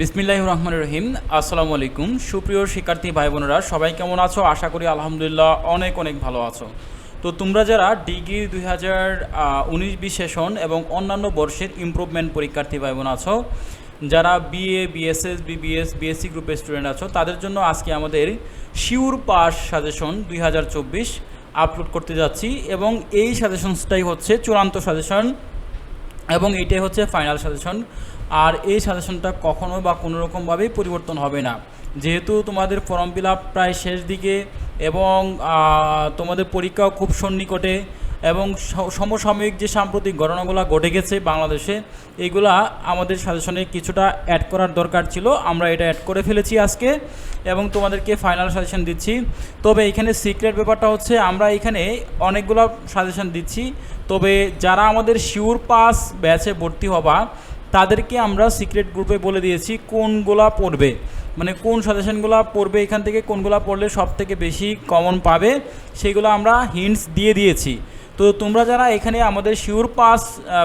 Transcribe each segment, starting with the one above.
বিসমিল্লাহ রহমান রহিম। আসসালামু আলাইকুম। সুপ্রিয় শিক্ষার্থী ভাই বোনেরা সবাই কেমন আছো? আশা করি আলহামদুলিল্লাহ অনেক অনেক ভালো আছো। তো তোমরা যারা ডিগ্রি দুই হাজার উনিশ বিশ সেশন এবং অন্যান্য বর্ষের ইম্প্রুভমেন্ট পরীক্ষার্থী ভাই বোন আছো, যারা বিএ বিএসএস বিবিএস বিএসসি গ্রুপের স্টুডেন্ট আছো, তাদের জন্য আজকে আমাদের শিউর পাস সাজেশন দুই হাজার চব্বিশ আপলোড করতে যাচ্ছি এবং এই সাজেশনসটাই হচ্ছে চূড়ান্ত সাজেশন এবং এটাই হচ্ছে ফাইনাল সাজেশন আর এই সাজেশনটা কখনো বা কোনো রকমভাবেই পরিবর্তন হবে না। যেহেতু তোমাদের ফর্ম ফিল আপ প্রায় শেষ দিকে এবং তোমাদের পরীক্ষাও খুব সন্নিকটে। এবং সমসাময়িক যে সাম্প্রতিক ঘটনাগুলো ঘটে গেছে বাংলাদেশে এইগুলা আমাদের সাজেশনে কিছুটা অ্যাড করার দরকার ছিল। আমরা এটা অ্যাড করে ফেলেছি আজকে এবং তোমাদেরকে ফাইনাল সাজেশন দিচ্ছি। তবে এখানে সিক্রেট ব্যাপারটা হচ্ছে, আমরা এখানে অনেকগুলো সাজেশন দিচ্ছি। তবে যারা আমাদের শিওর পাস ব্যাচে ভর্তি হবা, তাদেরকে আমরা সিক্রেট গ্রুপে বলে দিয়েছি কোনগুলা পড়বে। মানে কোন সাজেশনগুলো পড়বে, এখান থেকে কোনগুলা পড়লে সব থেকে বেশি কমন পাবে, সেগুলো আমরা হিন্টস দিয়ে দিয়েছি। তো তোমরা যারা এখানে আমাদের শিওর পাস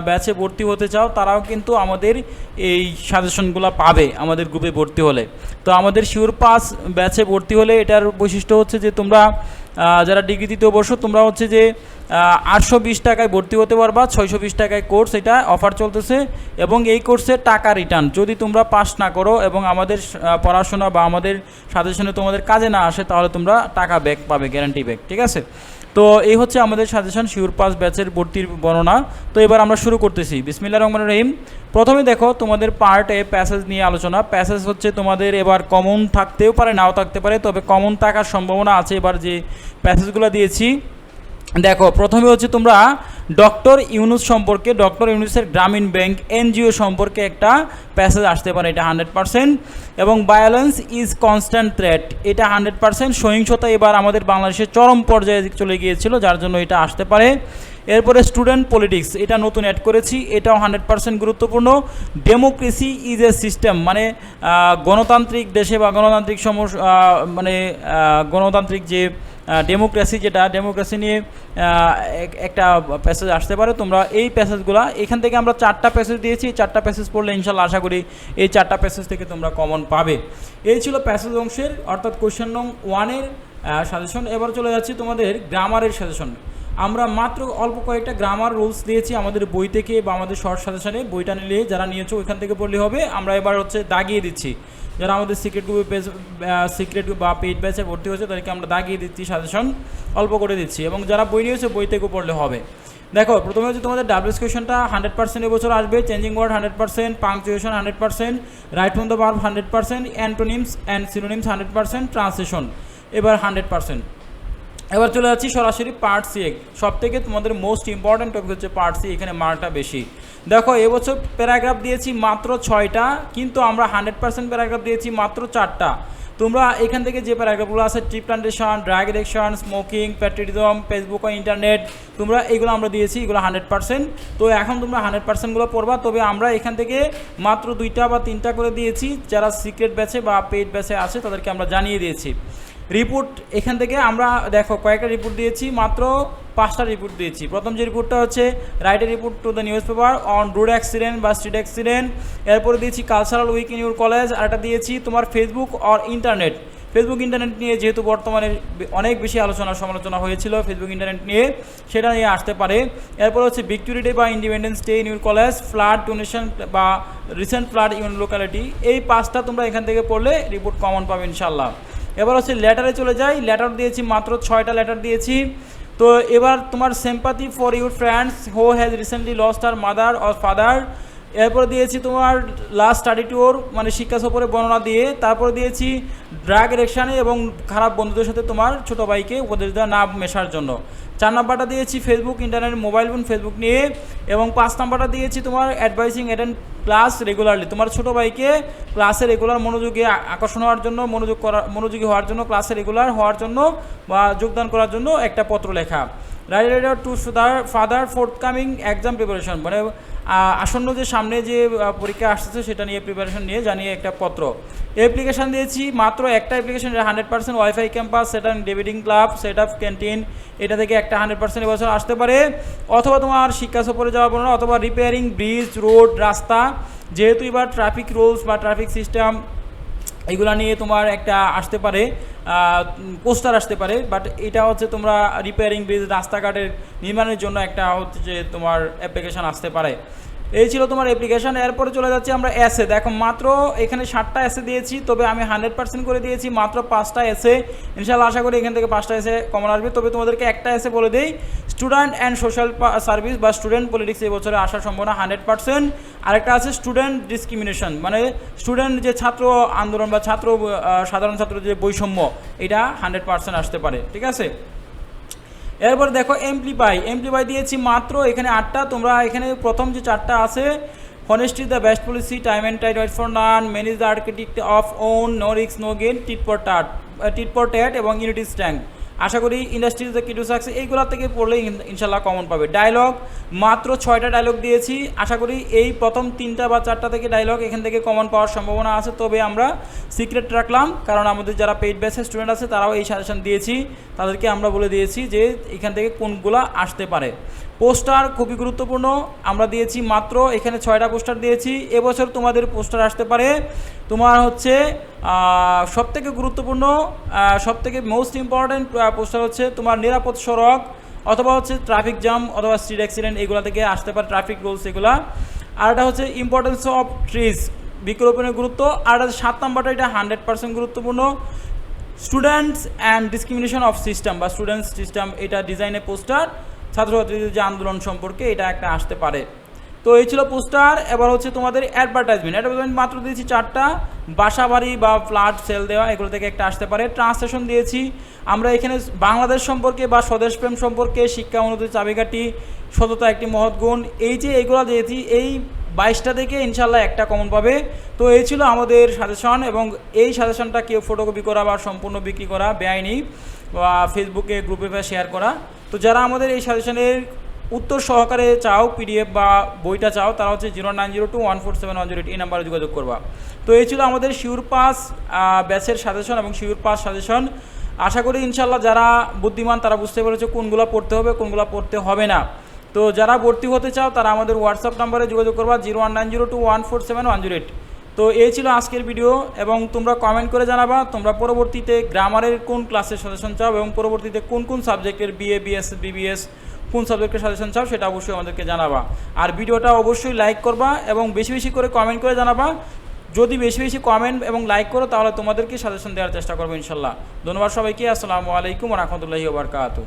ব্যাচে ভর্তি হতে চাও, তারাও কিন্তু আমাদের এই সাজেশনগুলো পাবে আমাদের গ্রুপে ভর্তি হলে। তো আমাদের শিওর পাস ব্যাচে ভর্তি হলে এটার বৈশিষ্ট্য হচ্ছে যে তোমরা যারা ডিগ্রি দ্বিতীয় বর্ষ তোমরা হচ্ছে যে আটশো বিশ টাকায় ভর্তি হতে পারবা, ছয়শো বিশ টাকায় কোর্স এটা অফার চলতেছে এবং এই কোর্সে টাকা রিটার্ন যদি তোমরা পাস না করো এবং আমাদের পড়াশোনা বা আমাদের সাজেশনে তোমাদের কাজে না আসে, তাহলে তোমরা টাকা ব্যাক পাবে গ্যারান্টি ব্যাক ঠিক আছে? তো এই হচ্ছে আমাদের সাজেশন শিউর পাস ব্যাচের ভর্তির বর্ণনা। তো এবার আমরা শুরু করতেছি। বিসমিল্লা রহমান রহিম। প্রথমে দেখো, তোমাদের পার্টে প্যাসেজ নিয়ে আলোচনা। প্যাসেজ হচ্ছে তোমাদের এবার কমন থাকতেও পারে, নাও থাকতে পারে। তবে কমন থাকার সম্ভাবনা আছে। এবার যে প্যাসেজগুলো দিয়েছি দেখো, প্রথমে হচ্ছে তোমরা ডক্টর ইউনুস সম্পর্কে, ডক্টর ইউনুসের গ্রামীণ ব্যাংক এনজিও সম্পর্কে একটা প্যাসেজ আসতে পারে, এটা হান্ড্রেড পারসেন্ট এবং ভায়োলেন্স ইজ কনস্ট্যান্ট থ্রেট এটা হান্ড্রেড পারসেন্ট সহিংসতা এবার আমাদের বাংলাদেশের চরম পর্যায়ে চলে গিয়েছিল, যার জন্য এটা আসতে পারে। এরপরে স্টুডেন্ট পলিটিক্স, এটা নতুন অ্যাড করেছি, এটাও হান্ড্রেড পার্সেন্ট গুরুত্বপূর্ণ। ডেমোক্রেসি ইজ এ সিস্টেম মানে গণতান্ত্রিক দেশে বা গণতান্ত্রিক সমস মানে গণতান্ত্রিক যে ডেমোক্রেসি যেটা ডেমোক্রেসি নিয়ে এক- একটা প্যাসেজ আসতে পারে। তোমরা এই প্যাসেজগুলো এখান থেকে আমরা চারটা প্যাসেজ দিয়েছি চারটা প্যাসেজ পড়লে ইনশাল্লাহ আশা করি এই চারটা প্যাসেজ থেকে তোমরা কমন পাবে। এই ছিল প্যাসেজ অংশের, অর্থাৎ কোয়েশ্চেন নং ওয়ানের সাজেশন এবার চলে যাচ্ছি তোমাদের গ্রামারের সাজেশন আমরা মাত্র অল্প কয়েকটা গ্রামার রুলস দিয়েছি আমাদের বই থেকে বা আমাদের শর্ট সাজেশনে। বইটা নিলে যারা নিয়েছো ওইখান থেকে পড়লে হবে। আমরা এবার হচ্ছে দাগিয়ে দিচ্ছি। যারা আমাদের সিক্রেট গ্রুপে পেজ সিক্রেট বা পেইড ব্যাচে ভর্তি হয়েছে তাদেরকে আমরা দাগিয়ে দিচ্ছি সাজেশন অল্প করে দিচ্ছি এবং যারা বই নিয়েছে বই থেকেও পড়লে হবে। দেখো, প্রথমে হচ্ছে তোমাদের ডাব্লিউএস কোয়েশনটা হান্ড্রেড পার্সেন্ট এবছর আসবে। Changing word hundred percent punctuation hundred percent right from the verb hundred percent antonyms and synonyms hundred percent translation এবার হান্ড্রেড পার্সেন্ট এবার চলে যাচ্ছি সরাসরি পার্ট সি সব থেকে তোমাদের মোস্ট ইম্পর্ট্যান্ট টপিক হচ্ছে পার্ট সি এখানে মার্কটা বেশি। দেখো, এবছর প্যারাগ্রাফ দিয়েছি মাত্র ছয়টা, কিন্তু আমরা হান্ড্রেড পার্সেন্ট প্যারাগ্রাফ দিয়েছি মাত্র চারটা। তোমরা এখান থেকে যে প্যারাগ্রাফগুলো আছে tree plantation drug addiction smoking patriotism Facebook ও ইন্টারনেট তোমরা এগুলো আমরা দিয়েছি, এগুলো হান্ড্রেড পার্সেন্ট তো এখন তোমরা হান্ড্রেড পার্সেন্টগুলো পড়বা, তবে আমরা এখান থেকে মাত্র দুইটা বা তিনটা করে দিয়েছি। যারা সিক্রেট ব্যাচে বা পেইড ব্যাচে আছে, তাদেরকে আমরা জানিয়ে দিয়েছি। রিপোর্ট এখান থেকে আমরা, দেখো, কয়েকটা রিপোর্ট দিয়েছি, মাত্র পাঁচটা রিপোর্ট দিয়েছি। প্রথম যে রিপোর্টটা হচ্ছে রাইটের report to the newspaper on road accident বা স্ট্রিট অ্যাক্সিডেন্ট এরপরে দিয়েছি cultural week in your college আর একটা দিয়েছি, তোমার Facebook or internet Facebook internet নিয়ে যেহেতু বর্তমানে অনেক বেশি আলোচনা, সমালোচনা হয়েছিল ফেসবুক ইন্টারনেট নিয়ে, সেটা নিয়ে আসতে পারে। এরপর হচ্ছে ভিক্টোরি ডে বা independence day in your college flood donation বা রিসেন্ট ফ্লাড ইউন লোকালিটি এই পাঁচটা তোমরা এখান থেকে পড়লে রিপোর্ট কমন পাবে ইনশাল্লাহ এবার হচ্ছে লেটারে চলে যাই। লেটার দিয়েছি, মাত্র ছয়টা লেটার দিয়েছি। তো এবার তোমার sympathy for your friends who has recently lost her mother or father এরপর দিয়েছি তোমার লাস্ট স্টাডি ট্যুর মানে শিক্ষা সফরে বর্ণনা দিয়ে, তারপর দিয়েছি ড্রাগ এডিকশানে এবং খারাপ বন্ধুদের সাথে তোমার ছোটো ভাইকে উপদেশ দেওয়া না মেশার জন্য। চার নাম্বারটা দিয়েছি Facebook internet mobile phone Facebook নিয়ে, এবং পাঁচ নাম্বারটা দিয়েছি তোমার অ্যাডভাইসিং অ্যাটেন্ড ক্লাস রেগুলারলি তোমার ছোটো ভাইকে ক্লাসে রেগুলার মনোযোগে আকর্ষণ হওয়ার জন্য, মনোযোগ করা, মনোযোগী হওয়ার জন্য ক্লাসে রেগুলার হওয়ার জন্য বা যোগদান করার জন্য একটা পত্র লেখা। Write to সুদার father forth coming exam preparation মানে আসন্ন যে সামনে যে পরীক্ষা আসতেছে সেটা নিয়ে প্রিপারেশন নিয়ে জানিয়ে একটা পত্র। অ্যাপ্লিকেশন দিয়েছি, মাত্র একটা application hundred percent wifi campus সেটা ডেভিডিং ক্লাব সেট আপ ক্যান্টিন এটা থেকে একটা হান্ড্রেড পার্সেন্ট এবছর আসতে পারে। অথবা তোমার শিক্ষা সফরে যাওয়া বলো অথবা রিপেয়ারিং ব্রিজ রোড রাস্তা, যেহেতু এবার ট্রাফিক রুলস বা ট্রাফিক সিস্টেম এগুলা নিয়ে তোমার একটা আসতে পারে পোস্টার আসতে পারে বাট এটা হচ্ছে তোমরা রিপেয়ারিং ব্রিজ রাস্তাঘাটের নির্মাণের জন্য একটা হচ্ছে যে তোমার অ্যাপ্লিকেশন আসতে পারে। এই ছিল তোমার অ্যাপ্লিকেশন এরপরে চলে যাচ্ছি আমরা এসে দেখো, মাত্র এখানে ষাটটা এসে দিয়েছি, তবে আমি হান্ড্রেড পার্সেন্ট করে দিয়েছি, মাত্র পাঁচটা এসে ইনশাল্লাহ আশা করি এখান থেকে পাঁচটা এসে কমন আসবে। তবে তোমাদেরকে একটা এসে বলে দিই স্টুডেন্ট অ্যান্ড সোশ্যাল সার্ভিস বা স্টুডেন্ট পলিটিক্স এই বছরে আসার সম্ভাবনা হান্ড্রেড পার্সেন্ট। আরেকটা আছে স্টুডেন্ট ডিসক্রিমিনেশন মানে স্টুডেন্ট যে ছাত্র আন্দোলন বা ছাত্র সাধারণ ছাত্র যে বৈষম্য, এটা হান্ড্রেড পার্সেন্ট আসতে পারে, ঠিক আছে? এরপর দেখো এমপ্লিপাই এমপ্লিপাই দিয়েছি মাত্র এখানে আটটা, তোমরা এখানে প্রথম যে চারটা আছে honesty the best policy time and tide wait for none manage the architect of own no রিক্স no gain tit for tat tit for tat এবং ইউনিটি স্ট্যাঙ্ক আশা করি ইন্ডাস্ট্রিতে কিটু সাকসে এইগুলা থেকে পড়লে ইন- ইনশাল্লাহ কমন পাবে। ডায়লগ মাত্র ছয়টা ডায়লগ দিয়েছি। আশা করি এই প্রথম তিনটা বা চারটা থেকে ডায়লগ এখান থেকে কমন পাওয়ার সম্ভাবনা আছে। তবে আমরা সিক্রেট রাখলাম, কারণ আমাদের যারা পেইড ব্যাচের স্টুডেন্ট আছে, তারাও এই সাজেশন দিয়েছি। তাদেরকে আমরা বলে দিয়েছি যে এখান থেকে কোনগুলা আসতে পারে। পোস্টার খুবই গুরুত্বপূর্ণ। আমরা দিয়েছি মাত্র, এখানে ছয়টা পোস্টার দিয়েছি। এবছর তোমাদের পোস্টার আসতে পারে। তোমার হচ্ছে সব থেকে গুরুত্বপূর্ণ সব থেকে মোস্ট ইম্পর্ট্যান্ট পোস্টার হচ্ছে তোমার নিরাপদ সড়ক অথবা হচ্ছে ট্রাফিক জ্যাম অথবা স্ট্রিট অ্যাক্সিডেন্ট এগুলো থেকে আসতে পারে ট্রাফিক রুলস এগুলা। আর এটা হচ্ছে ইম্পর্টেন্স অফ ট্রিজ বৃক্ষরোপণের গুরুত্ব। আর সাত নম্বরটা, এটা হান্ড্রেড পার্সেন্ট গুরুত্বপূর্ণ। Students and discrimination of system বা স্টুডেন্টস সিস্টেম এটা ডিজাইনের পোস্টার ছাত্রছাত্রীদের যে আন্দোলন সম্পর্কে এটা একটা আসতে পারে। তো এই ছিল পোস্টার, এবার হচ্ছে তোমাদের অ্যাডভার্টাইজমেন্ট অ্যাডভার্টাইজমেন্ট মাত্র দিয়েছি চারটা। বাসা বাড়ি বা ফ্ল্যাট সেল দেওয়া, এগুলো থেকে একটা আসতে পারে। ট্রান্সলেশন দিয়েছি। আমরা এখানে বাংলাদেশ সম্পর্কে বা স্বদেশপ্রেম সম্পর্কে, শিক্ষা উন্নতি চাবিকাঠি, সততা একটি মহৎ গুণ। এই যে এইগুলো দিয়েছি, এই বাইশটা থেকে ইনশাল্লাহ একটা কমন পাবে। তো এই ছিল আমাদের সাজেশন এবং এই সাজেশনটা কেউ ফটোকপি করা বা সম্পূর্ণ বিক্রি করা বেআইনি বা ফেসবুকে গ্রুপে শেয়ার করা। তো যারা আমাদের এই সাজেশনের উত্তর সহকারে চাও পিডিএফ বা বইটা চাও, তারা হচ্ছে zero nine zero two one four seven one zero eight এই নাম্বারে যোগাযোগ করবা। তো এই ছিল আমাদের শিউর পাস ব্যাচের সাজেশন এবং শিউর পাস সাজেশন। আশা করি ইনশাল্লাহ যারা বুদ্ধিমান, তারা বুঝতে পেরেছে কোনগুলো পড়তে হবে, কোনগুলো পড়তে হবে না। তো যারা ভর্তি হতে চাও, তারা আমাদের হোয়াটসঅ্যাপ নাম্বারে যোগাযোগ করবা, zero one nine zero two one four seven one zero eight. তো এই ছিল আজকের ভিডিও এবং তোমরা কমেন্ট করে জানাবা তোমরা পরবর্তীতে গ্রামারের কোন ক্লাসের সাজেশন চাও এবং পরবর্তীতে কোন কোন সাবজেক্টের বিএ বিএস বিবিএস কোন সাবজেক্টের সাজেশন চাও সেটা অবশ্যই আমাদেরকে জানাবা। আর ভিডিওটা অবশ্যই লাইক করবা এবং বেশি বেশি করে কমেন্ট করে জানাবা। যদি বেশি বেশি কমেন্ট এবং লাইক করো তাহলে তোমাদেরকে সাজেশন দেওয়ার চেষ্টা করব ইনশাল্লাহ। ধন্যবাদ সবাইকে, আসসালামু আলাইকুম রহমতুল্লাহি ওবরকাতু